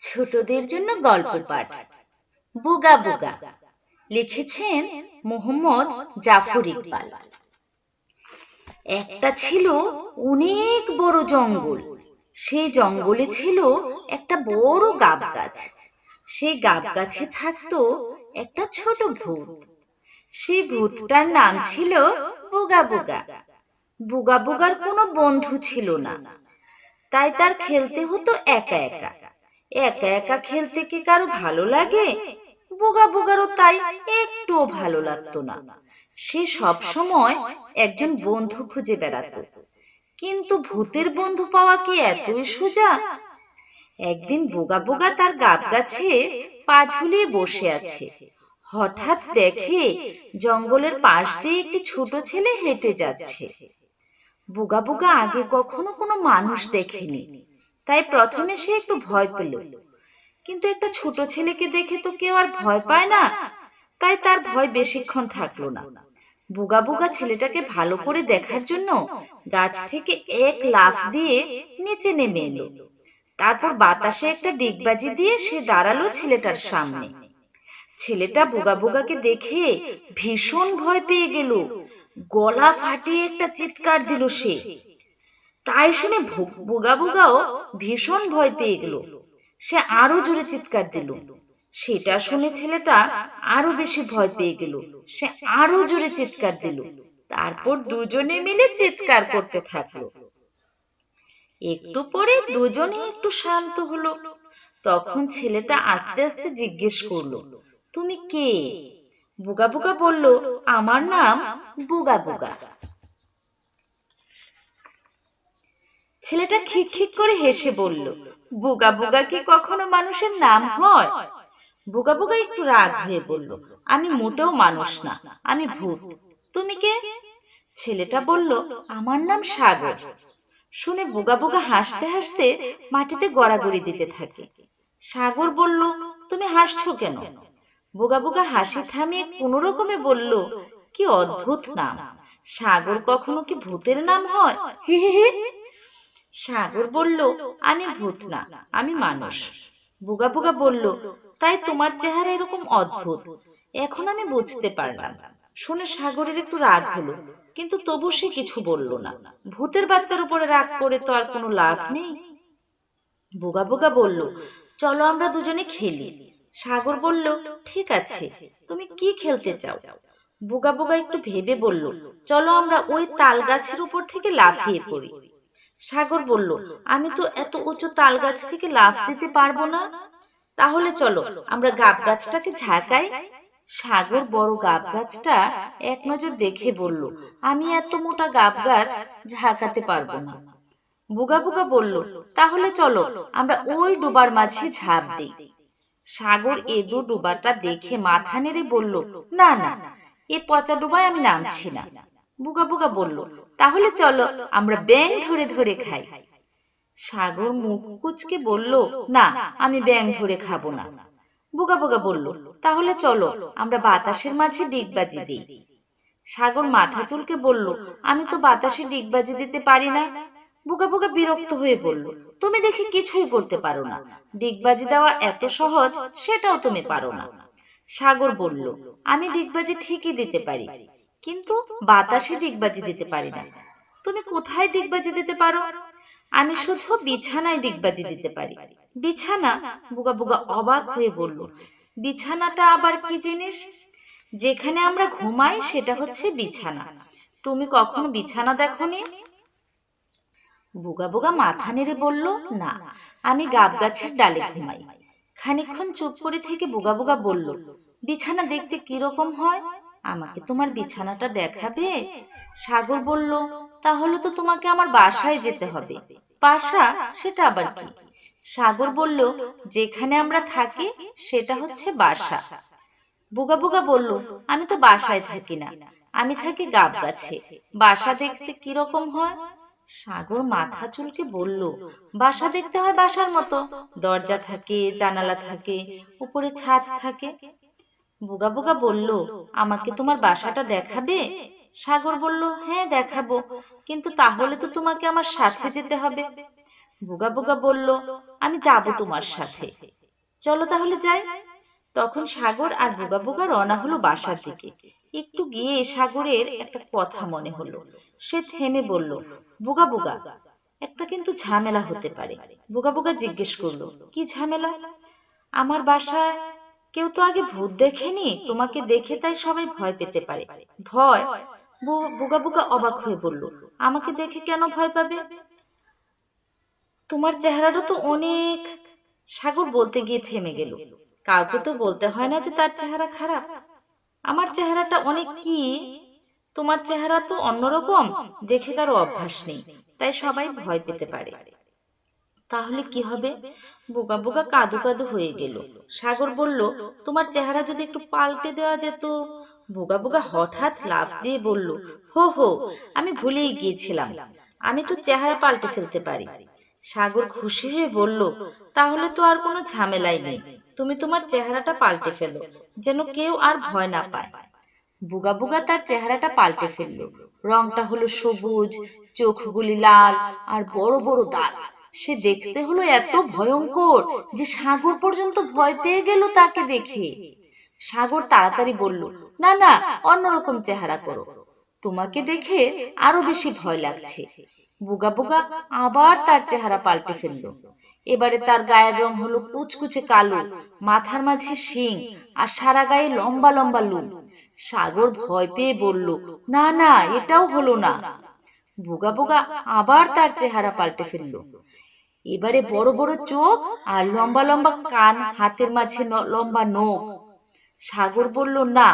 ছোটদের জন্য গল্প পাঠ। বুগা বুগা। লিখেছেন মোহাম্মদ জাফর ইকবাল। একটা ছিল অনেক বড় জঙ্গল। সেই জঙ্গলে ছিল একটা বড় গাব গাছ সেই গাব গাছে থাকতো একটা ছোট ভূত। সেই ভূতটার নাম ছিল বুগা বুগা। বুগা বুগার কোনো বন্ধু ছিল না। তাই তার খেলতে হতো একা একা। একা একা খেলতে কি কারও ভালো লাগে? বোগা বোগারও তাই একটুও ভালো লাগতো না। সে সব সময় একজন বন্ধু খুঁজে বেড়াতো। কিন্তু ভূতের বন্ধু পাওয়া কি এতই সোজা? একদিন বোগা বোগা তার গাব গাছে পা ঝুলিয়ে বসে আছে। হঠাৎ দেখে জঙ্গলের পাশ দিয়ে একটি ছোট ছেলে হেঁটে যাচ্ছে। বোগা বোগা আগে কখনো কোনো মানুষ দেখেনি। তাই প্রথমে সে একটু ভয় পেল। কিন্তু একটা ছোট ছেলেকে দেখে তো কেউ আর ভয় পায় না। তাই তার ভয় বেশিক্ষণ থাকল না। বুগা বুগা ছেলেটাকে ভালো করে দেখার জন্য গাছ থেকে এক লাফ দিয়ে নিচে নেমে এলো। তারপর বাতাসে একটা ডিগবাজি দিয়ে সে দাঁড়াল ছেলেটার সামনে। ছেলেটা বোগা বোগাকে দেখে ভীষণ ভয় পেয়ে গেল। গলা ফাটিয়ে একটা চিৎকার দিল সে। তাই শুনে বোগা বোগাও ভীষণ ভয় পেয়ে গেল। সে আরও জোরে চিৎকার দিল। সেটা শুনে ছেলেটা আরও বেশি ভয় পেয়ে গেল। সে আরও জোরে চিৎকার দিল। তারপর দুজনে মিলে চিৎকার করতে থাকল। একটু পরে দুজনে একটু শান্ত হলো। তখন ছেলেটা আস্তে আস্তে জিজ্ঞেস করল, তুমি কে? বুগা বুগা বলল, আমার নাম বুগা বুগা ছেলেটা খিক খিক করে হেসে বলল, বুগা বুগা কি কখনো মানুষের নাম হয়? বুগা বুগা একটু রাগ হয়ে বলল, আমি মোটেও মানুষ না, আমি ভূত। তুমি কে? ছেলেটা বলল, আমার নাম সাগর। শুনে বুগা বুগা হাসতে হাসতে মাটিতে গড়াগড়ি দিতে থাকে। সাগর বলল, তুমি হাসছো কেন? বুগা বুগা হাসি থামিয়ে কোন রকমে বলল, কি অদ্ভুত নাম। সাগর কখনো কি ভূতের নাম হয়? হে হে হে সাগর বলল, আমি ভূত না, আমি মানুষ। বুগা বুগা বলল, তাই তোমার চেহারা এরকম অদ্ভুত। এখন আমি বুঝতে পারলাম। শুনে সাগরের একটু রাগ হলো, কিন্তু তবু সে কিছু বলল না। ভূতের বাচ্চার উপরে রাগ করে তো আর কোনো লাভ নেই। বুগা বুগা বলল, চলো আমরা দুজনে খেলি। সাগর বলল, ঠিক আছে, তুমি কি খেলতে চাও? বুগা বুগা একটু ভেবে বলল, চলো আমরা ওই তাল গাছের উপর থেকে লাফিয়ে পড়ি। সাগর বলল আমি তো এত উঁচু তাল গাছ থেকে লাফ দিতে পারব না? তাহলে চলো আমরা গাব গাছটাকে ঝাঁকাই। সাগর বড় গাব গাছটা এক নজর দেখে বলল আমি এত মোটা গাব গাছ ঝাঁকাতে পারব না। বুগা বুগা বলল তাহলে চলো আমরা ওই ডোবার মাঝে ঝাঁপ দিই। সাগর এদু ডোবাটা দেখে মাথা নেড়ে বলল না না এ পচা ডোবায় আমি নামছি না। বুগা বুগা বলল তাহলে চলো আমরা ব্যাং ধরে ধরে খাই। সাগর মুখ কুচকে বলল না আমি ব্যাং ধরে খাব না। বুগা বুগা বলল তাহলে চলো আমরা বাতাসের মাঝে ডিগবাজি দিই। সাগর মাথা চুলকে বলল আমি তো বাতাসে ডিগবাজি দিতে পারি না। বুকা বুকা বিরক্ত হয়ে বলল তুমি দেখি কিছুই করতে পারো না। ডিগবাজি দেওয়া এত সহজ সেটাও তুমি পারো না। সাগর বলল আমি ডিগবাজি ঠিকই দিতে পারি কিন্তু বাতাসে ডিগবাজি দিতে পারি না। তুমি কোথায় ডিগবাজি দিতে পারো? আমি শুধু বিছানায় ডিগবাজি দিতে পারি। বিছানা বুগা বুগা অবাক হয়ে বলল, বিছানাটা আবার কি জিনিস? যেখানে আমরা ঘুমাই সেটা হচ্ছে বিছানা। তুমি কখনো বিছানা দেখনি? বুগা বুগা মাথা নেড়ে বলল, না, আমি গাব গাছের ডালে ঘুমাই। খানিকক্ষণ চুপ করে থেকে বুগা বুগা বলল, বিছানা দেখতে কীরকম হয়? আমাকে তোমার বিছানাটা দেখাবে? সাগর বলল তাহলে তো তোমাকে আমার বাসায় যেতে হবে। বাসা সেটা আবার কি? সাগর বলল যেখানে আমরা থাকি সেটা হচ্ছে বাসা। বুগা বুগা বলল আমি তো বাসায় থাকি না। আমি থাকি গাব গাছে। বাসা দেখতে কীরকম হয়? সাগর মাথা চুলকে বলল বাসা দেখতে হয় বাসার মতো। দরজা থাকে জানালা থাকে উপরে ছাদ থাকে। বুগা বুগা বলল আমাকে তোমার বাসাটা দেখাবে? সাগর বলল হ্যাঁ দেখাবো। কিন্তু তাহলে তো তোমাকে আমার সাথে যেতে হবে। বুগা বুগা বলল আমি যাব তোমার সাথে। চলো তাহলে যাই। তখন সাগর আর বোগা বোগা রওনা হলো বাসার দিকে। একটু গিয়ে সাগরের একটা কথা মনে হলো। সে থেমে বলল বোগা বোগা একটা কিন্তু ঝামেলা হতে পারে। বোগা বোগা জিজ্ঞেস করল কি ঝামেলা? আমার বাসায় কেউ তো আগে ভূত দেখেনি, তোমাকে দেখে তাই সবাই ভয় পেতে পারে। ভয়? বো- বোগা বোগা অবাক হয়ে বলল, আমাকে দেখে কেন ভয় পাবে? তোমার চেহারাটা তো অনেক। সাগর বলতে গিয়ে থেমে গেল। কাউকে তো বলতে হয় না যে তার চেহারা খারাপ। আমার চেহারাটা অনেক কি? তোমার চেহারা তো অন্যরকম, দেখে কারও অভ্যাস নেই, তাই সবাই ভয় পেতে পারে। তাহলে কি হবে? বোকা বোকা কাদু কাদু হয়ে গেল। সাগর বলল তোমার চেহারা যদি একটু পাল্টে দেওয়া যেত? বোকা বোকা হঠাৎ লাফ দিয়ে বলল হো হো আমি ভুলেই গিয়েছিলাম। আমি তো চেহারা পাল্টে ফেলতে পারি। সাগর খুশি হয়ে বলল তাহলে তো আর কোনো ঝামেলাই নেই। তুমি তোমার চেহারাটা পাল্টে ফেলো যেন কেউ আর ভয় না পায়। বুগা বুগা তার চেহারাটা পাল্টে ফেলল। রংটা হলো সবুজ চোখগুলি লাল আর বড় বড় দাঁত সে দেখতে হলো এত ভয়ঙ্কর যে সাগর পর্যন্ত ভয় পেয়ে গেল তাকে দেখে। সাগর তাড়াতাড়ি বলল, না না, অন্যরকম চেহারা করো। তোমাকে দেখে আরও বেশি ভয় লাগছে। বুগা বুগা আবার তার চেহারা পাল্টে ফেলল। এবারে তার গায়ের রং হলো কুচকুচে কালো, মাথার মাঝে শিং আর সারা গায়ে লম্বা লম্বা লুম। সাগর ভয় পেয়ে বলল, না না, এটাও হলো না। বুগা বুগা আবার তার চেহারা পাল্টে ফেলল। এবারে বড় বড় চোখ আর লম্বা লম্বা কান হাতের মাঝে লম্বা নখ। সাগর বলল, না,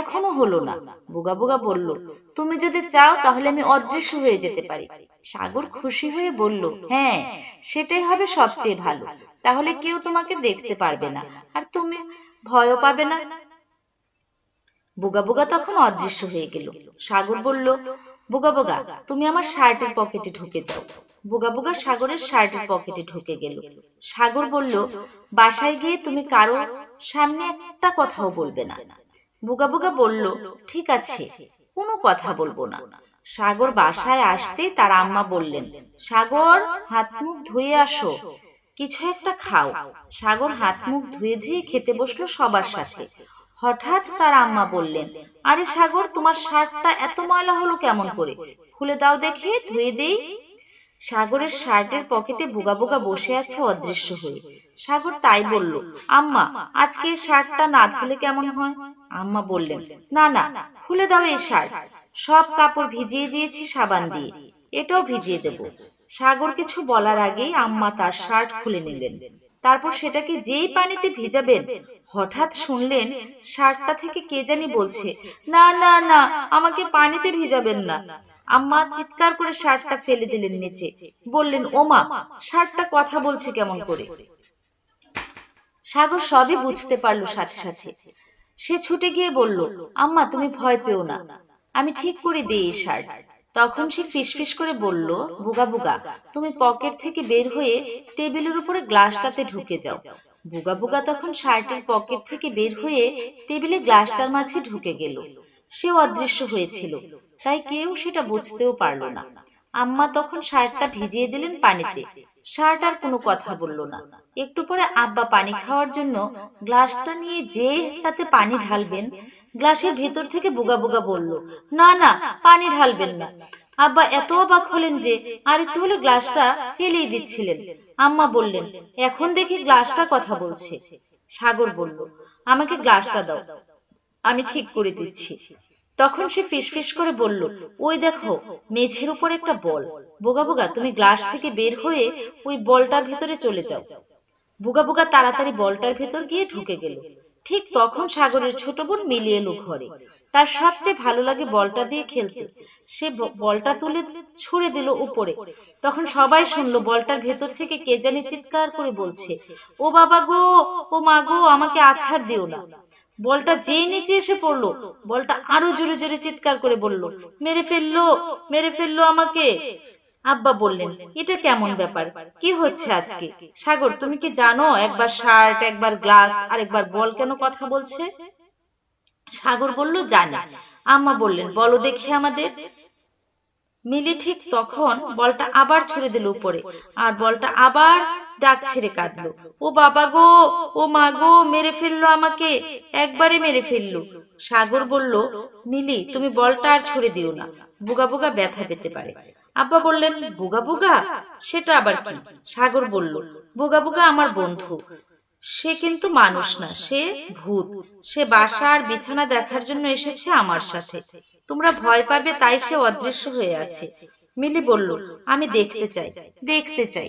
এখনও হলো না। বুগা বুগা বলল, তুমি যদি চাও তাহলে আমি অদৃশ্য হয়ে যেতে পারি। সাগর খুশি হয়ে বলল হ্যাঁ সেটাই হবে সবচেয়ে ভালো। তাহলে কেউ তোমাকে দেখতে পারবে না, আর তুমি ভয়ও পাবে না। বুগা বুগা তখন অদৃশ্য হয়ে গেল। সাগর বলল, বুগা বুগা, তুমি আমার শার্টের পকেটে ঢুকে যাও। বুগা বুগা সাগরের শার্টের পকেটে ঢুকে গেল। সাগর বলল বাসায় গিয়ে তুমি কারও সামনে একটা কথাও বলবে না। বুগা বুগা বলল ঠিক আছে কোনো কথা বলব না। সাগর বাসায় আসতেই তার আম্মা বললেন সাগর হাত মুখ ধুয়ে আসো কিছু একটা খাও। সাগর হাত মুখ ধুয়ে ধুয়ে খেতে বসল সবার সাথে। হঠাৎ তার আম্মা বললেন আরে সাগর তোমার শার্টটা এত ময়লা হলো কেমন করে? খুলে দাও দেখি। ধুয়ে দেই সাগরের শার্টের পকেটে বোগা বোগা বসে আছে অদৃশ্য হয়ে। সাগর তাই বলল আম্মা আজকে এই শার্টটা না ধুলে কেমন হয়? আম্মা বললেন না না খুলে দাও এই শার্ট সব কাপড় ভিজিয়ে দিয়েছি সাবান দিয়ে। এটাও ভিজিয়ে দেব। সাগর কিছু বলার আগেই আম্মা তার শার্ট খুলে নিলেন। তারপর সেটাকে যেই পানিতে ভিজাবেন, হঠাৎ শুনলেন শার্টটা থেকে কে জানি বলছে, না না না, আমাকে পানিতে ভিজাবেন না। আম্মা চিৎকার করে শার্টটা ফেলে দিলেন নিচে। বললেন ওমা শার্টটা কথা বলছে কেমন করে? সাগর সবই বুঝতে পারল সাথে সাথে। সে ছুটে গিয়ে বলল, আম্মা, তুমি ভয় পেও না। আমি ঠিক করে দিই এই শার্ট তখন সে ফিসফিস করে বলল বুগা বুগা তুমি পকেট থেকে বের হয়ে টেবিলের উপরে গ্লাসটাতে ঢুকে যাও। বুগা বুগা তখন শার্টের পকেট থেকে বের হয়ে টেবিলে গ্লাসটার মাঝে ঢুকে গেল। সেও অদৃশ্য হয়েছিল। তাই কেউ সেটা বুঝতেও পারল না। আম্মা তখন শার্টটা ভিজিয়ে দিলেন পানিতে। শার্ট আর কোনো কথা বলল না। একটু পরে আব্বা পানি খাওয়ার জন্য গ্লাসটা নিয়ে যে তাতে পানি ঢালবেন। গ্লাসের ভেতর থেকে বুগা বুগা বলল, না না, পানি ঢালবেন না। আব্বা এত অবাক হলেন যে আর একটু হলে গ্লাসটা ফেলেই দিচ্ছিলেন। আম্মা বললেন, এখন দেখি গ্লাসটা কথা বলছে। সাগর বলল, আমাকে গ্লাসটা দাও, আমি ঠিক করে দিচ্ছি। তখন সে ফিসফিস করে বলল, ওই দেখো, মেঝের উপর একটা বল। বোগা বোগা, তুমি গ্লাস থেকে বের হয়ে ওই বলটার ভেতরে চলে যাও। বুগা বুগা তাড়াতাড়ি বলটার ভেতর গিয়ে ঢুকে গেল। ঠিক তখন সাগরের ছোট বোন মিলিয়ে এলো ঘরে। তার সবচেয়ে ভালো লাগে বলটা দিয়ে খেলতে। সে বলটা তুলে ছুঁড়ে দিল উপরে। তখন সবাই শুনলো বলটার ভেতর থেকে কে জানি চিৎকার করে বলছে, ও বাবা গো, ও মা গো, আমাকে আছাড় দিও না। বলটা যেই নিচে এসে পড়ল, বলটা আরও জোরে জোরে চিৎকার করে বলল, মেরে ফেলল মেরে ফেলল আমাকে। আব্বা বললেন এটা কেমন ব্যাপার? কি হচ্ছে আজকে? সাগর তুমি কি জানো একবার শার্ট একবার গ্লাস আর একবার বল কেন কথা বলছে? সাগর বলল জানি। আম্মা বললেন বলো দেখি আমাদের মিলি ঠিক তখন বলটা আবার ছুড়ে দিল উপরে, আর বলটা আবার ডাক ছেড়ে কাঁদলো। ও বাবা গো, ও মা গো, মেরে ফেলল আমাকে, একবারে মেরে ফেলল। সাগর বলল মিলি তুমি বলটা আর ছুড়ে দিও না, বুগা বুগা ব্যথা পেতে পারে। আব্বা বললেন, বুগা বুগা? সেটা আবার কি? সাগর বলল, বুগা বুগা আমার বন্ধু। সে কিন্তু মানুষ না সে ভূত। সে বাসা আর বিছানা দেখার জন্য এসেছে আমার সাথে। তোমরা ভয় পাবে তাই সে অদৃশ্য হয়ে আছে। মিলি বলল আমি দেখতে চাই দেখতে চাই।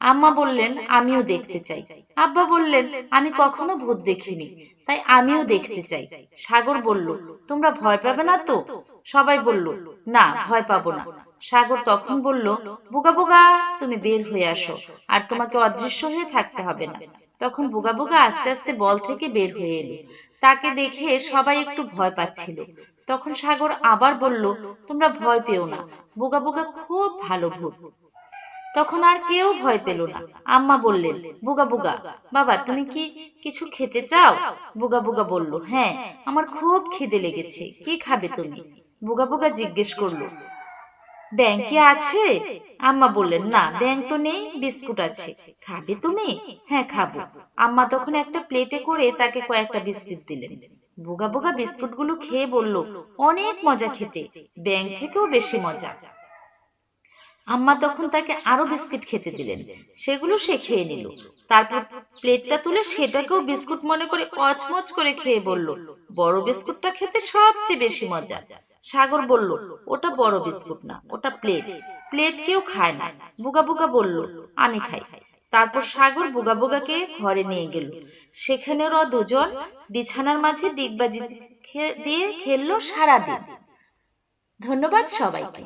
আম্মা বললেন আমিও দেখতে চাই। আব্বা বললেন আমি কখনো ভূত দেখিনি। তাই আমিও দেখতে চাই। সাগর বলল তোমরা ভয় পাবে না তো? সবাই বলল না ভয় পাবো না। সাগর তখন বলল বুগা বুগা তুমি বের হয়ে আসো আর তোমাকে অদৃশ্য হয়ে থাকতে হবে না। তখন বুগা বুগা আস্তে আস্তে বল থেকে বের হয়ে এলো। তাকে দেখে সবাই একটু ভয় পাচ্ছিল। তখন সাগর আবার বলল তোমরা ভয় পেও না। বুগা বুগা খুব ভালো ভূত। তখন আর কেউ ভয় পেল না। আম্মা বললেন বুগা বুগা বাবা তুমি কি কিছু খেতে চাও? বুগা বুগা বলল হ্যাঁ আমার খুব খিদে লেগেছে কি খাবে তুমি বুগা বুগা জিজ্ঞেস করল ব্যাংকে আছে? আম্মা বললেন, না, ব্যাংক তো নেই, বিস্কুট আছে। খাবে তুমি হ্যাঁ খাব। আম্মা তখন একটা প্লেটে করে তাকে কয়েকটা বিস্কুট দিলেন। বোগা বোগা বিস্কুটগুলো খেয়ে বলল, অনেক মজা খেতে, ব্যাংক থেকেও বেশি মজা। আম্মা তখন তাকে আরও বিস্কিট খেতে দিলেন। সেগুলো সে খেয়ে নিল। তারপর প্লেটটা তুলে সেটাকেও বিস্কুট মনে করে কচমচ করে খেয়ে বলল, বড় বিস্কুটটা খেতে সবচেয়ে বেশি মজা। সাগর বলল ওটা বড় বিস্কুট না ওটা প্লেট। প্লেট। কেউ খায় না। বুগা বুগা বলল আমি খাই। তারপর সাগর বুগা বুগাকে ঘরে নিয়ে গেল। সেখানে ওরা দুজন বিছানার মাঝে ডিগবাজি দিয়ে খেললো সারাদিন। ধন্যবাদ সবাইকে।